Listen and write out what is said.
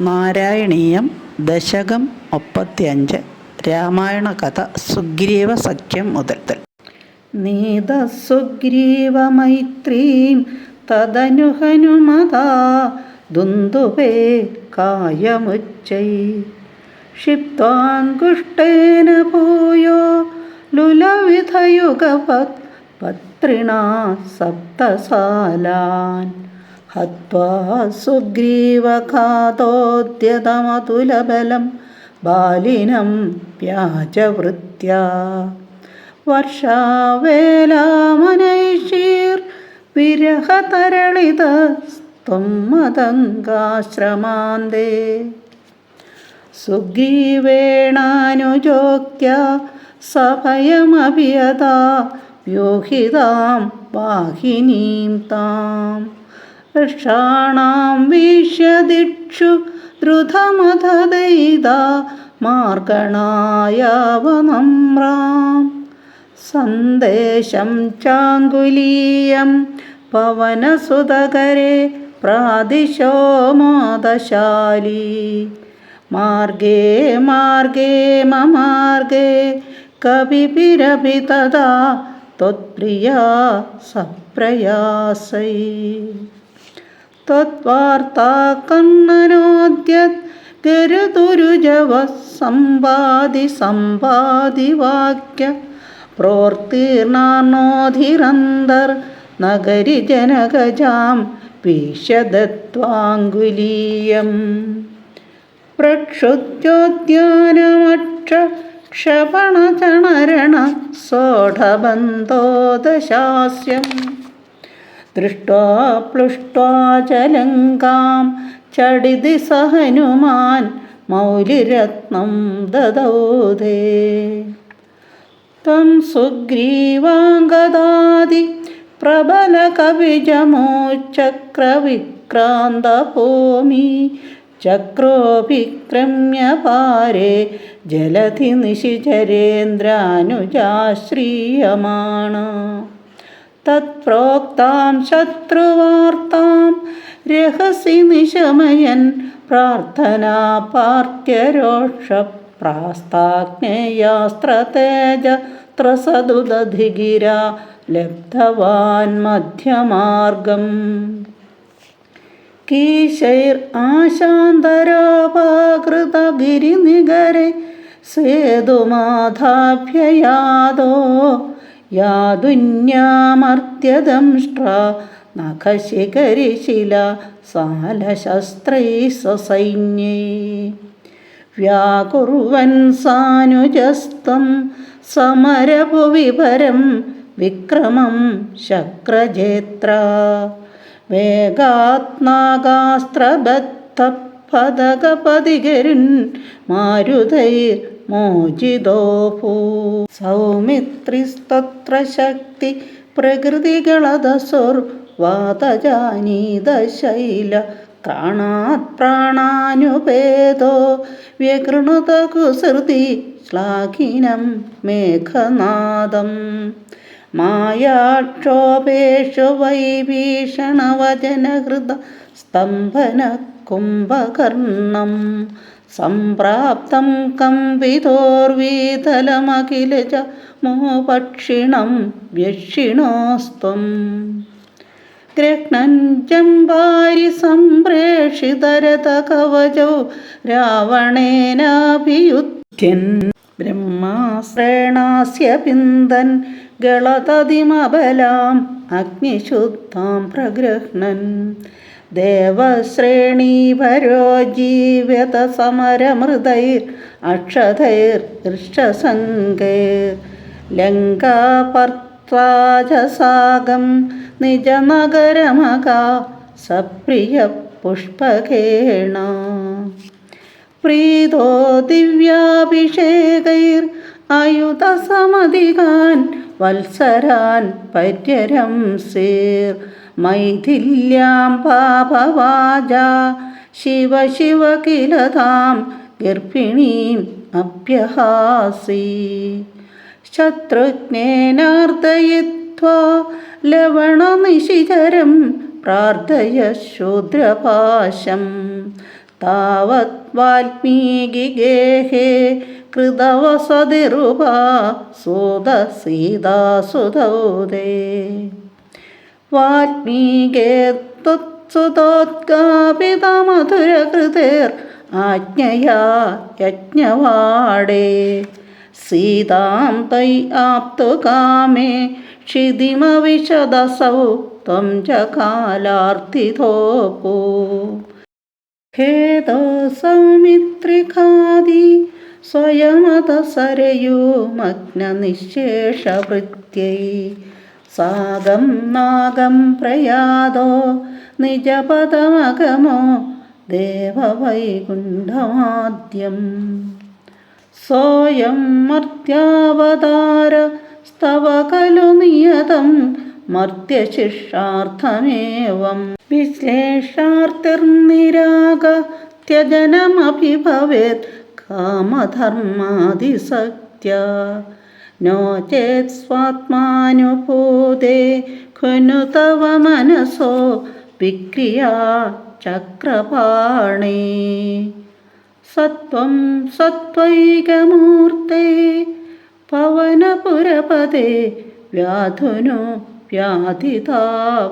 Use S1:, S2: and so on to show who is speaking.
S1: നാരായണീയം ദശകം മുപ്പത്തിയഞ്ച്. രാമായണ കഥ സുഗ്രീവ സഖ്യം മുതൽ നീതസുഗ്രീവമൈത്രീം തദനു തദനുഹനുമതാ ദുന്ദുപേ കായമുച്ചൈ. ക്ഷിപ്വാങ്കുഷ്ടേന ഭൂയോ ലുലവിധയുഗപത് പത്രിണ സപ്തസാലാൻ. ഹത്വാ സുഗ്രീവഘാതോദ്യതമതുലബലം ബാലിനം വ്യാജവൃത്യാ. വർഷാവേലാമനൈഷീർ വിരഹതരളിതസ്ത്വം മതങ്കാശ്രമാന്തേ സുഗ്രീവേണാനുജോക്യ സഭയമഭിയതാ വ്യൂഹിതാം വാഹിനീം रक्षाणां वीष्यदिक्षु द्रुतमथदैदा मार्गणायावनम्रां सन्देशं चाङ्गुलीयं पवनसुधकरे प्रादिशो मोदशाली मार्गे मार्गे ममार्गे कविभिरपि तदा त्वत्प्रिया सप्रयासै തത്വാർത്താ കണ്ണനോദ്യത് ഗരുതുരുജവ സമ്പാതി വാക്യ പ്രോർത്തീർണാനോധിരന്തർ നഗരി ജനകജാം പീശദത്വാങ്കുലീയം പ്രക്ഷുദ്യോദ്യാനമക്ഷ ക്ഷപണചണരണ സോഢബന്ധോദശാസ്യം दृष्ट्वा प्लुष्ट्वा चलङ्कां चडिति स हनुमान् मौलिरत्नं ददौ ते त्वं सुग्रीवाङ्गदादि प्रबलकविजमोचक्रविक्रान्तभूमि चक्रोऽभिक्रम्य पारे जलधि निशिचरेन्द्रानुजा श्रीयमाण തത്പ്രോക്താം ശത്രുവാർത്താം. രഹസി നിശമയൻ പ്രാർത്ഥനാ പാർത്യരോഷ പ്രാസ്താജ്ഞയാസ്ത്രതേജ ത്രസദുദധിഗിര ലബ്ധവാൻ മധ്യമാർഗം. കീശൈർ ആശാന്തരാപാകൃതഗിരിനികരെ സേതുമാധാഭ്യയാദോ യാതുന്യാമർത്യദംഷ്ട്ര നഖശിഖരിശില സാലശസ്ത്രൈ സസൈന്യേ വ്യാകുറുവൻ സാനുജസ്തം സമരഭുവിപരം വിക്രമം ശക്രജേത്ര. വേഗാത്മാകാസ്ത്രബദ്ധപദകപതികരുൻ മാരുതൈർ മോചിതോഭൂ. സൗമിത്രിസ്തത്ര ശക്തി പ്രകൃതികളതസുർ വാതജാനീതശൈല പ്രാണാത് പ്രാണാനുപേദോ വ്യകൃണതകുസൃതി ശ്ലാഘിനം മേഘനാദം. മായാക്ഷോഭേഷു വൈഭീഷണവചനഹൃത സ്തംഭന കുംഭകർണം. സംപ്രാപ്തം കമ്പിതോർവീതലമഖിലജ മോപക്ഷിണം വ്യക്ഷിണോസ്ത്വം. ഗൃഹ്ണൻ ജംബാരി സംപ്രേഷിതരഥകവചൗ രാവണേനാഭിയുധ്യൻ ബ്രഹ്മാശ്രേണാസ്യ പിന്തൻ ഗളതതിമബലാം അഗ്നിശുദ്ധാം പ്രഗൃഹ്ണൻ ദേവശ്രേണീഭരോ ജീവ്യത സമരമൃതൈർ അക്ഷതൈർ ഋഷസംഗൈർ ലങ്കാപർത്വാജസാഗം നിജനഗരമക സപ്രിയ പുഷ്പകേണ. പ്രീതോ ദിവ്യാഭിഷേകൈർ അയുധസമധികാൻ വത്സരാൻ പര്യരം സേർ. മൈഥില്യാം പാപവാച ശിവ ശിവ കിലതാം ഗർഭിണീം അഭ്യഹാസി ശത്രുഘ്നേനാർദ്ദയിത്വാ ലവണനിശിചരം പ്രാർത്ഥയ ശൂദ്രപാശം. താവത് വാൽമീകി ഗേഹേ കൃതവസതിരുപാ वाल्मीके സീതാസുതൗതേ आज्ञया യജ്ഞവാടേ. സീതാം തൈ ആപ്തു കാമേ ക്ഷിതിമവിശദസൗ ത്വം ച കാലാർത്ഥിതോപു ഖേദോ സൗമിത്രിഖാദി സ്വയമതസരയോ മഗ്നനിശേഷവൃത്യൈ. സാഗം നാഗം പ്രയാതോ നിജപദമഗമോ ദേവവൈകുണ്ഠമാദ്യം. സോയം മർത്യാവതാര സ്തവ ഖലു നിയതം മർത്യശിക്ഷാർത്ഥമേവം विश्लेषार्तिर्निराग त्यजनमपि भवेत् कामधर्मादिसत्या नो चेत् स्वात्मानुभूते खनु तव मनसो विक्रिया चक्रपाणे സത്വം സത്വൈകമൂർത്തേ പവനപുരപദേ വ്യാധുനു വ്യാധിതാപാൻ